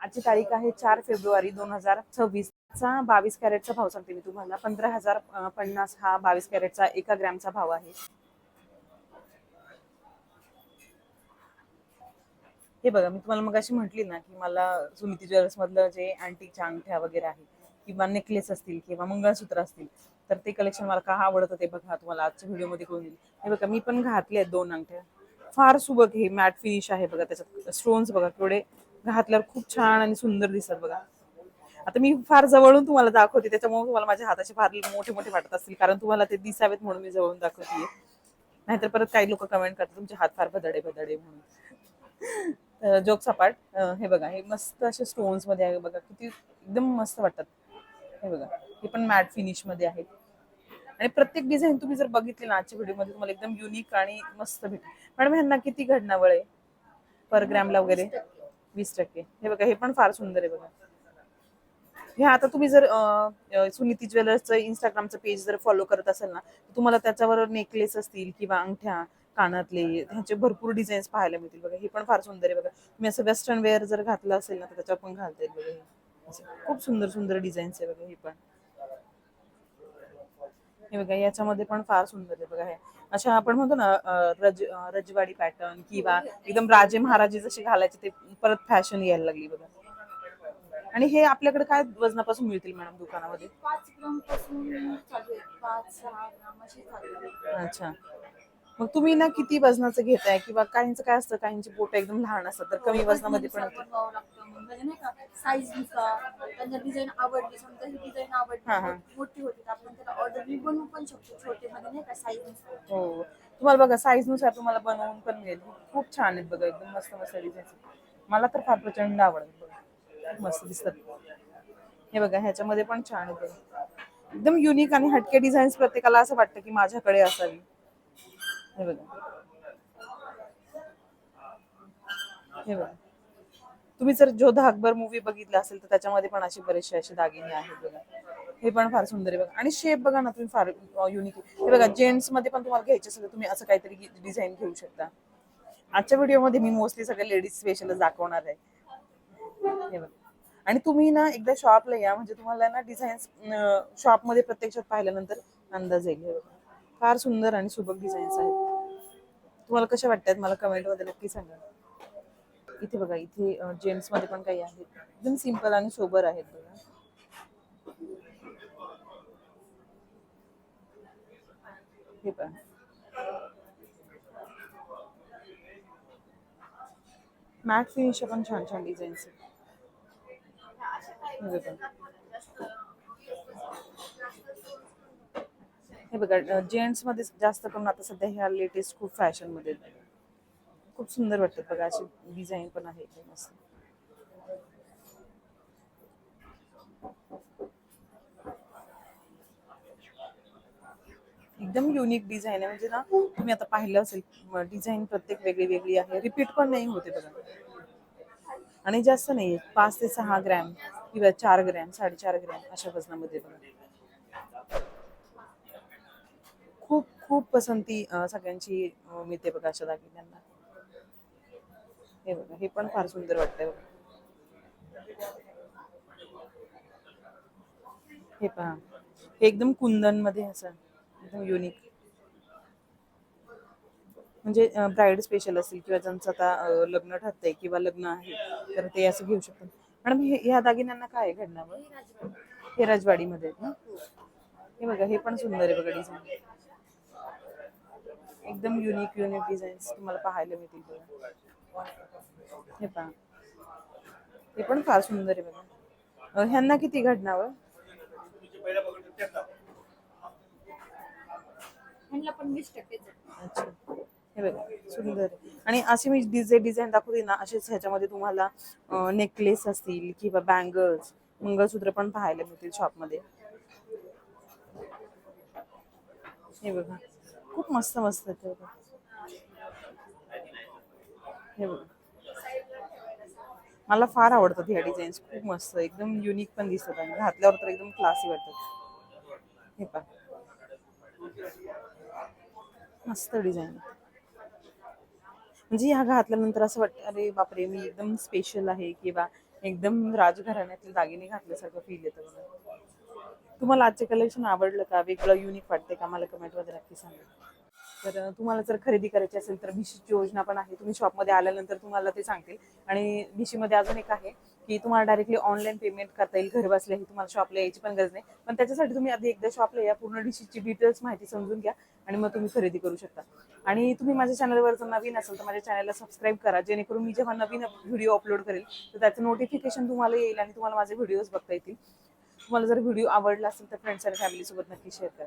आजची तारीख आहे चार फेब्रुवारी दोन हजार सव्वीस चा बावीस कॅरेटचा भाव सांगते मी तुम्हाला. पंधरा हजार पन्नास हा बावीस कॅरेटचा एका ग्रॅमचा भाव आहे. हे बघा मी तुम्हाला मग अशी म्हटली ना की मला सुनीती ज्वेलर्स मधलं जे अँटिकच्या अंगठ्या वगैरे आहे किंवा नेकलेस असतील किंवा मंगळसूत्र असतील तर ते कलेक्शन मला का आवडतं ते बघा. तुम्हाला आजच्या व्हिडिओमध्ये करून येईल. हे बघा मी पण घातले आहेत दोन अंगठ्या. फार सुबक हे मॅट फिनिश आहे बघा त्याच्यात स्टोन्स बघा केवढे घातल्यावर खूप छान आणि सुंदर दिसतात बघा. आता मी फार जवळून तुम्हाला दाखवते त्याच्यामुळे तुम्हाला माझ्या हाताचे फार मोठे मोठे वाटत असतील कारण तुम्हाला ते दिसावेत म्हणून मी जवळून दाखवते नाहीतर परत काही लोक कमेंट करतात तुमचे हात फार भदडे भदडे म्हणून. जोक सपाट हे बघा हे मस्त असे स्टोन्समध्ये आहे बघा किती एकदम मस्त वाटतात. हे बघा हे पण मॅट फिनिशमध्ये आहेत आणि प्रत्येक डिझाईन तुम्ही जर बघितली ना आजच्या व्हिडिओमध्ये तुम्हाला एकदम युनिक आणि मस्त भेटेल. मॅडम ह्यांना किती घडणावळ आहे? पर ग्रॅमला वगैरे? वीस टक्के. हे बघा हे पण फार सुंदर आहे बघा. हे आता तुम्ही जर सुनीती ज्वेलर्सचं इंस्टाग्रामचं पेज जर फॉलो करत असाल ना तर तुम्हाला त्याच्यावर नेकलेस असतील किंवा अंगठ्या कानातले ह्याचे भरपूर डिझाईन्स पाहायला मिळतील बघा. हे पण फार सुंदर आहे बघा. तुम्ही असं वेस्टर्न वेअर जर घातलं असेल ना तर त्याच्यावर पण घालता येईल बघा हे. खूप सुंदर सुंदर डिझाईन्स आहे बघा हे पण. हे बघा याच्यामध्ये पण फार सुंदर आहे बघा हे. अशा आपण म्हणतो ना रज रजवाडी पॅटर्न किंवा एकदम राजे महाराजे जसे घालायचे ते परत फॅशन यायला लागली बघा. आणि हे आपल्याकडे काय वजनापासून मिळतील मॅडम दुकानामध्ये? पाच ग्रामपासून अच्छा. मग तुम्ही ना किती वजनाचं घेताय? किंवा काहींचं काय असतं? काहींची बोट एकदम लहान असतात तर कमी वजनामध्ये पण होतं. बनवावं लागतं. मग म्हणजे नाही का साईजनुसार त्यांना डिझाईन आवडली समजा ही डिझाईन आवडली हा, हा. मोठी- मोठी होती तर आपण त्याला ऑर्डर मी बनवू पण शकतो छोटे मध्ये नाही का साईजनुसार. हो. तुम्हाला बघा साईजनुसार तुम्हाला बनवून पण मिळेल. खूप छान आहेत बघा एकदम मस्त मस्त डिझाईन मला तर फार प्रचंड आवडत बघा. खूप मस्त दिसतात. हे बघा ह्याच्यामध्ये पण छान आहे बघा. एकदम युनिक आणि हटके डिझाईन्स प्रत्येकाला असं वाटतं की माझ्याकडे असावी. हे बघा. हे बघा. तुम्ही जर जोधा अकबर मूवी बघितला असेल तर त्याच्यामध्ये पण असे बरेचसे असे दागिने आहेत बघा. हे पण फार सुंदर आहे बघा. आणि शेप बघा ना तुम्ही फार युनिक हे बघा जेंट्समध्ये पण तुम्हाला घ्यायचे असेल तर तुम्ही असं काहीतरी डिझाईन घेऊ शकता. आजच्या व्हिडिओमध्ये मी मोस्टली सगळे लेडीज स्पेशल दाखवणार आहे. हे बघा. आणि तुम्ही ना एकदा शॉपला या म्हणजे तुम्हाला ना डिझाईन्स शॉपमध्ये प्रत्यक्षात पाहिल्यानंतर अंदाज येईल. हे बघा. फार सुंदर आणि सुबक डिझाईन्स आहेत. तुम्हाला कशा वाटतात? मला कमेंटमध्ये नक्की सांगा. इथे बघा इथे जेंट्समध्ये पण काही आहेत. एकदम सिंपल आणि सोबर आहेत बघा. हे पहा. मॅट फिनिश पण छान छान डिझाईन्स आहेत हे बघा जेंट्समध्ये जास्त करून आता सध्या ह्या लेटेस्ट खूप फॅशनमध्ये खूप सुंदर वाटतात बघा अशी डिझाईन पण आहे. एकदम मस्त. एकदम युनिक डिझाईन आहे. म्हणजे ना तुम्ही आता पाहिलं असेल डिझाईन प्रत्येक वेगळी वेगळी आहे. रिपीट पण नाही होते बघा. आणि जास्त नाही पाच ते सहा ग्रॅम किंवा चार ग्रॅम साडेचार ग्रॅम अशा वजनामध्ये बघा. खूप पसंती सगळ्यांची मिळते बघा अशा दागिन्यांना हे बघा हे पण फार सुंदर वाटतंय बघा. हे पहा हे एकदम कुंदनमध्ये असं एकदम युनिक म्हणजे ब्राईड स्पेशल असेल किंवा ज्यांचं आता लग्न ठरतंय किंवा लग्न आहे तर ते असं घेऊ शकतात. मॅडम हे ह्या दागिन्यांना काय आहे हे राजवाडीमध्ये आहेत ना? हे बघा हे पण सुंदर आहे बघा डिझाईन एकदम युनिक युनिक डिझाईन्स तुम्हाला पाहायला मिळतील हे पहा. हे पण फार सुंदर आहे बघा. ह्यांना किती घडणावर आहे. अच्छा. हे बघा सुंदर. आणि असे मी डिझाईन डिझाईन दाखवते ना असेच ह्याच्यामध्ये तुम्हाला नेकलेस असतील किंवा बँगल्स मंगळसूत्र पण पाहायला मिळतील शॉपमध्ये हे बघा. खूप मस्त मस्त ते हे मला फार आवडतात ह्या डिझाईन्स खूप मस्त एकदम युनिक पण दिसतात आणि घातल्यावर तर एकदम क्लासी वाटतात. हे पहा. मस्त डिझाईन म्हणजे ह्या घातल्यानंतर असं वाटतं अरे बापरे मी एकदम स्पेशल आहे किंवा एकदम राजघराण्यातले दागिने घातल्यासारखं फील येतं बघा तुम्हाला आजचे कलेक्शन आवडलं का? वेगळं युनिक वाटते का? मला कमेंटमध्ये नक्की सांगा. तर तुम्हाला जर खरेदी करायची असेल तर भिशीची योजना पण आहे. तुम्ही शॉपमध्ये आल्यानंतर तुम्हाला ते सांगतील. आणि भिशीमध्ये अजून एक आहे की तुम्हाला डायरेक्टली ऑनलाईन पेमेंट करता येईल. घर बसल्याही तुम्हाला शॉपला यायची पण गरज नाही. पण त्याच्यासाठी तुम्ही आधी एकदा शॉपला या. पूर्ण डिशीची डिटेल्स माहिती समजून घ्या आणि मग तुम्ही खरेदी करू शकता. आणि तुम्ही माझ्या चॅनलवर जर नवीन असेल तर माझ्या चॅनलला सबस्क्राईब करा. जेणेकरून मी जेव्हा नवीन व्हिडिओ अपलोड करेल तर त्याचं नोटिफिकेशन तुम्हाला येईल आणि तुम्हाला माझे व्हिडिओज बघता येतील. तुम्हाला जर व्हिडिओ आवडला असेल तर फ्रेंड्स आणि फॅमिलीसोबत नक्की शेअर करा.